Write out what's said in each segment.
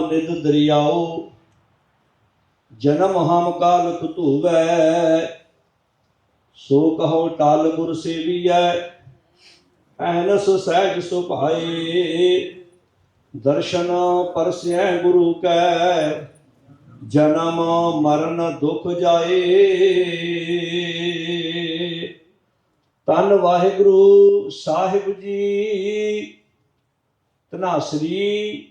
ਨਿਦ ਦਰਿਆਓ, ਜਨਮ ਹਮ ਕਾਲ ਕੁਤੂਵੈ ਸੋ ਕਹੋ ਟਾਲ ਗੁਰ ਸੇਵੀਐ, ਐਨਸ ਸਹਿਜ ਸੁਭਾਏ, ਦਰਸ਼ਨ ਪਰਸੈ ਗੁਰੂ ਕੈ, ਜਨਮ ਮਰਨ ਦੁਖ ਜਾਏ। ਤਨ ਵਾਹਿਗੁਰੂ ਸਾਹਿਬ ਜੀ ਤਨਾਸਰੀ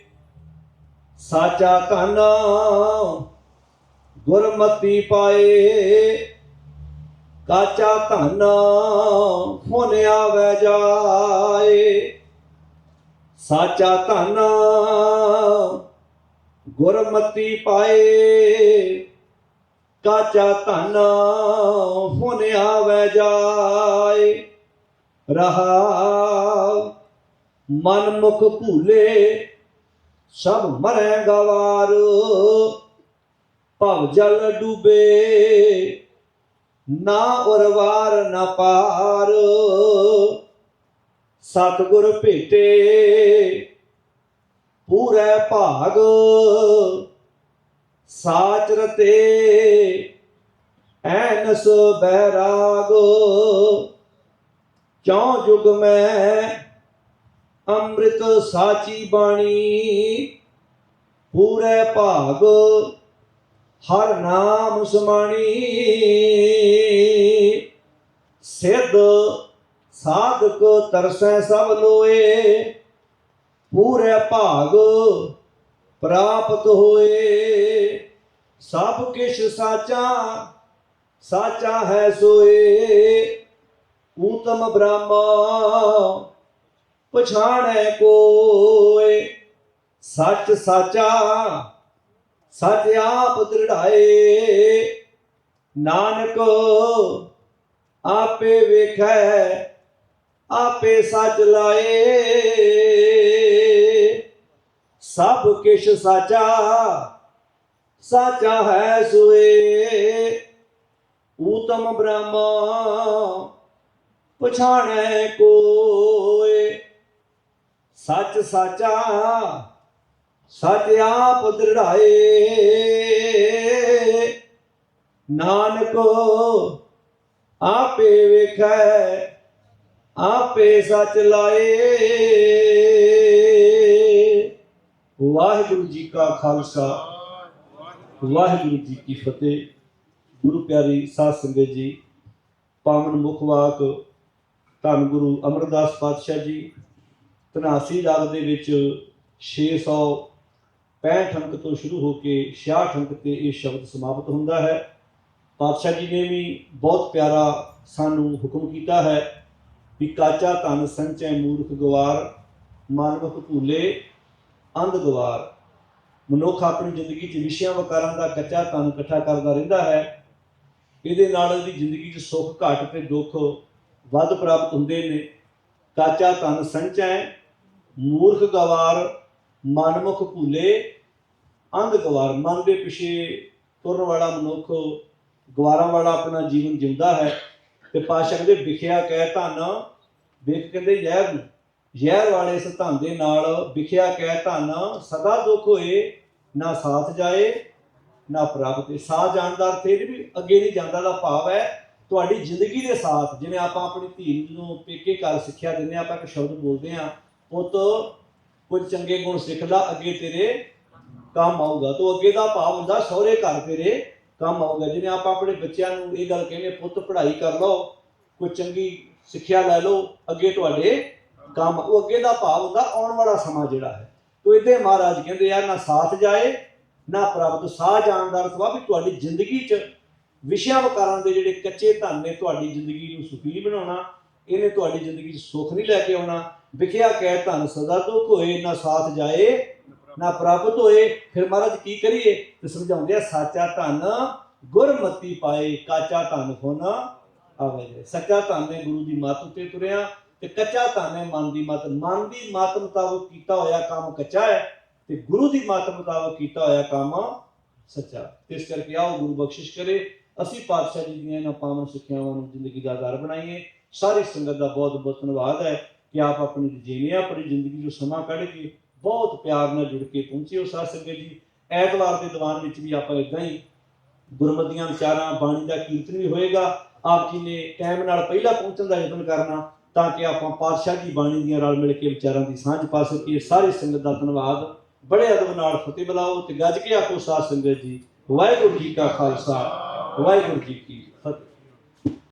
ਸਾਚਾ ਧਨ ਗੁਰਮਤੀ ਪਾਏ। ਕਾਚਾ ਧਨ ਫੁਨ ਵੈ ਜਾਏ। ਸਾਚਾ ਧਨ ਗੁਰਮਤੀ ਪਾਏ। ਕਾਚਾ ਧਨ ਫੁਨ ਵੈ ਜਾਏ। ਰਹਾ ਮਨ ਮੁਖ ਭੂਲੇ ਸਭ ਮਰੈ ਗਵਾਰ। ਭਵ ਜਲ ਡੂਬੇ, ਨਾ ਉਰਵਾਰ, ਨਾ ਪਾਰ। ਸਤਿਗੁਰ ਭੇਟੇ, ਪੂਰੇ ਭਾਗ। ਸਾਚ ਰਤੇ ਐਨਸ ਬੈਰਾਗ ਚੌ ਜੁਗ ਮੈਂ ਅੰਮ੍ਰਿਤ ਸਾਚੀ ਬਾਣੀ। ਪੂਰੇ ਭਾਗ, ਹਰ ਨਾਮ ਸਮਾਣੀ। ਸਿੱਧ ਸਾਧਕ ਤਰਸੈ ਸਭ ਲੋਏ। ਪੂਰੇ ਭਾਗ, ਪ੍ਰਾਪਤ ਹੋਏ। ਸਭ ਕਿਛ ਸਾਚਾ ਸਾਚਾ ਹੈ ਸੋਏ। ਊਤਮ ਬ੍ਰਹਮ ਪਛਾਣੈ ਕੋਏ ਸੱਚ ਸਾਚਾ ਸੱਚ ਆਪ ਦ੍ਰਿੜਾਏ ਨਾਨਕ ਆਪੇ ਵੇਖੈ ਆਪੇ ਸੱਚ ਲਾਏ ਸਭ ਕਿਛ ਸਾਚਾ ਸਾਚਾ ਹੈ ਸੋਏ ਊਤਮ ਬ੍ਰਹਮ ਪਛਾਣੈ ਕੋਏ ਸੱਚ ਸਾਚਾ, ਸੱਚ ਆਪ ਦ੍ਰਿੜਾਏ। ਨਾਨਕ, ਆਪੇ ਵੇਖੈ, ਆਪੇ ਸੱਚ ਲਾਏ। ਵਾਹਿਗੁਰੂ ਜੀ ਕਾ ਖਾਲਸਾ, ਵਾਹਿਗੁਰੂ ਜੀ ਕੀ ਫਤਿਹ। ਗੁਰੂ ਪਿਆਰੀ ਸਾਧ ਸੰਗਤ ਜੀ, ਪਾਵਨ ਮੁਖ ਵਾਕ, ਧੰਨ ਗੁਰੂ ਅਮਰਦਾਸ ਪਾਤਸ਼ਾਹ ਜੀ ਧਨਾਸੀ ਰਾਗ ਦੇ ਵਿੱਚ 665 ਅੰਕ ਤੋਂ ਸ਼ੁਰੂ ਹੋ ਕੇ 66 ਅੰਕ ਤੇ ਇਹ ਸ਼ਬਦ ਸਮਾਪਤ ਹੁੰਦਾ ਹੈ। ਪਾਤਸ਼ਾਹ ਜੀ ਨੇ ਵੀ ਬਹੁਤ ਪਿਆਰਾ ਸਾਨੂੰ ਹੁਕਮ ਕੀਤਾ ਹੈ ਵੀ ਕਾਚਾ ਧਨ ਸੰਚੈ ਮੂਰਖ ਗਵਾਰ, ਮਾਨਵਕ ਭੂਲੇ, ਅੰਧ ਗਵਾਰ। ਮਨੁੱਖ ਆਪਣੀ ਜ਼ਿੰਦਗੀ 'ਚ ਵਿਸ਼ਿਆਂ ਵਕਾਰਾਂ ਦਾ ਕੱਚਾ ਧਨ ਇਕੱਠਾ ਕਰਦਾ ਰਹਿੰਦਾ ਹੈ। ਇਹਦੇ ਨਾਲ ਉਹਦੀ ਜ਼ਿੰਦਗੀ 'ਚ ਸੁੱਖ, ਘੱਟ ਤੇ ਦੁੱਖ ਵੱਧ ਪ੍ਰਾਪਤ ਹੁੰਦੇ ਨੇ। ਕਾਚਾ ਧਨ ਸੰਚੈ ਮੂਰਖ ਗਵਾਰ ਮਨਮੁਖ ਭੂਲੇ ਅੰਧ ਗਵਾਰ ਮਨ ਦੇ ਪਿਛੇ ਤੁਰਨ ਵਾਲਾ ਮਨੁੱਖ ਗਵਾਰਾਂ ਵਾਲਾ ਆਪਣਾ ਜੀਵਨ ਜਿਉਂਦਾ ਹੈ ਤੇ ਪਾਸ਼ਾ ਕਹਿੰਦੇ, ਵਿਖਿਆ ਕਹਿ ਧਨ, ਵੇਖ ਕਹਿੰਦੇ ਜ਼ਹਿਰ ਨੂੰ। ਜ਼ਹਿਰ ਵਾਲੇ ਇਸ ਧਨ ਦੇ ਨਾਲ ਵਿਖਿਆ ਕਹਿ ਧਨ, ਸਦਾ ਦੁੱਖ ਹੋਏ, ਨਾ ਸਾਥ ਜਾਏ, ਨਾ ਪ੍ਰਾਪਤ ਸਾਥ ਜਾਣ ਦਾ ਅਰਥ ਇਹ ਵੀ ਅੱਗੇ ਨਹੀਂ ਜਾਂਦਾ ਦਾ ਭਾਵ ਹੈ, ਤੁਹਾਡੀ ਜ਼ਿੰਦਗੀ ਦੇ ਸਾਥ। ਜਿਵੇਂ ਆਪਾਂ ਆਪਣੀ ਧੀ ਨੂੰ ਪੇਕੇ ਘਰ ਸਿੱਖਿਆ ਦਿੰਦੇ ਹਾਂ, ਆਪਾਂ ਇੱਕ ਸ਼ਬਦ ਬੋਲਦੇ ਹਾਂ ਪੁੱਤ, ਕੁਝ ਚੰਗੇ ਗੁਣ ਸਿੱਖਦਾ ਅੱਗੇ ਤੇਰੇ ਕੰਮ ਆਊਗਾ। ਤੋਂ ਅੱਗੇ ਦਾ ਭਾਵ ਹੁੰਦਾ, ਸਹੁਰੇ ਘਰ ਤੇਰੇ ਕੰਮ ਆਊਗਾ। ਜਿਵੇਂ ਆਪਾਂ ਆਪਣੇ ਬੱਚਿਆਂ ਨੂੰ ਇਹ ਗੱਲ ਕਹਿੰਦੇ ਪੁੱਤ, ਪੜ੍ਹਾਈ ਕਰ ਲਓ ਕੋਈ ਚੰਗੀ ਸਿੱਖਿਆ ਲੈ ਲਓ, ਅੱਗੇ ਤੁਹਾਡੇ ਕੰਮ ਉਹ ਅੱਗੇ ਦਾ ਭਾਵ ਹੁੰਦਾ, ਆਉਣ ਵਾਲਾ ਸਮਾਂ ਜਿਹੜਾ ਹੈ। ਤੋ ਇਥੇ ਮਹਾਰਾਜ ਕਹਿੰਦੇ ਆ, ਨਾ ਸਾਥ ਜਾਏ, ਨਾ ਪ੍ਰਾਪਤ। ਸਾਹ ਜਾਣ ਦਾ ਅਰਥ ਵਾ ਵੀ ਤੁਹਾਡੀ ਜ਼ਿੰਦਗੀ 'ਚ ਵਿਸ਼ਿਆਂ ਵਕਾਰਾਂ ਦੇ ਜਿਹੜੇ ਕੱਚੇ ਧਨ ਨੇ, ਤੁਹਾਡੀ ਜ਼ਿੰਦਗੀ ਨੂੰ ਸੁਖੀ ਬਣਾਉਣਾ, ਇਹਨੇ ਤੁਹਾਡੀ ਜ਼ਿੰਦਗੀ 'ਚ ਸੁੱਖ ਨਹੀਂ ਲੈ ਕੇ ਆਉਣਾ। ਵਿਖਿਆ ਕਹਿ ਧਨ ਸਦਾ ਦੁੱਖ ਹੋਏ, ਨਾ ਸਾਥ ਜਾਏ, ਨਾ ਪ੍ਰਾਪਤ ਹੋਏ। ਫਿਰ ਮਹਾਰਾਜ ਕੀ ਕਰੀਏ? ਤੇ ਸਮਝਾਉਂਦੇ ਆ, ਸਾਚਾ ਧਨ ਗੁਰਮਤੀ ਪਾਏ, ਕਾਚਾ ਧਨ ਹੋਣਾ ਆਵੇ ਸੱਚਾ ਧਨ ਨੇ ਗੁਰੂ ਦੀ ਮੱਤ ਉੱਤੇ ਤੁਰਿਆ ਤੇ ਕੱਚਾ ਧਨ ਹੈ ਮਨ ਦੀ ਮੱਤ। ਮਨ ਦੀ ਮੱਤ ਮੁਤਾਬਕ ਕੀਤਾ ਹੋਇਆ ਕੰਮ ਕੱਚਾ ਹੈ ਤੇ ਗੁਰੂ ਦੀ ਮੱਤ ਮੁਤਾਬਕ ਕੀਤਾ ਹੋਇਆ ਕੰਮ ਸੱਚਾ ਇਸ ਕਰਕੇ ਆਓ ਗੁਰੂ ਬਖਸ਼ਿਸ਼ ਕਰੇ। ਅਸੀਂ ਪਾਤਸ਼ਾਹ ਜੀ ਦੀਆਂ ਇਹਨਾਂ ਪਾਵਨ ਸਿੱਖਿਆਵਾਂ ਨੂੰ ਜ਼ਿੰਦਗੀ ਦਾ ਆਧਾਰ ਬਣਾਈਏ। ਸਾਰੀ ਸੰਗਤ ਦਾ ਬਹੁਤ ਬਹੁਤ ਧੰਨਵਾਦ ਹੈ। ਕਿ ਆਪ ਆਪਣੀ ਜੀਵਿਆ ਆਪਣੀ ਜ਼ਿੰਦਗੀ ਨੂੰ ਸਮਾਂ ਕੱਢ ਕੇ ਬਹੁਤ ਪਿਆਰ ਨਾਲ ਜੁੜ ਕੇ ਪਹੁੰਚੇ ਹੋ ਸਾਧ ਸੰਗਤ ਜੀ। ਐਤਵਾਰ ਦੇ ਦੀਵਾਨ ਵਿੱਚ ਵੀ ਆਪਾਂ ਇਦਾਂ ਹੀ ਗੁਰਮਤੀਆਂ ਵਿਚਾਰਾਂ ਬਾਣੀ ਦਾ ਕੀਰਤਨ ਵੀ ਹੋਏਗਾ। ਆਪ ਜੀ ਨੇ ਟਾਈਮ ਨਾਲ ਪਹਿਲਾਂ ਪਹੁੰਚਣ ਦਾ ਯਤਨ ਕਰਨਾ ਤਾਂ ਕਿ ਆਪਾਂ ਪਾਤਸ਼ਾਹ ਦੀ ਬਾਣੀ ਦੀਆਂ ਰਲ ਮਿਲ ਕੇ ਵਿਚਾਰਾਂ ਦੀ ਸਾਂਝ ਪਾ ਸਕੀਏ। ਸਾਰੀ ਸੰਗਤ ਦਾ ਧੰਨਵਾਦ। ਬੜੇ ਅਦਬ ਨਾਲ ਫਤਿਹ ਬੁਲਾਓ ਤੇ ਗੱਜ ਕੇ ਆਖੋ ਸਾਧ ਸੰਗਤ ਜੀ, ਵਾਹਿਗੁਰੂ ਜੀ ਕਾ ਖਾਲਸਾ, ਵਾਹਿਗੁਰੂ ਜੀ ਕੀ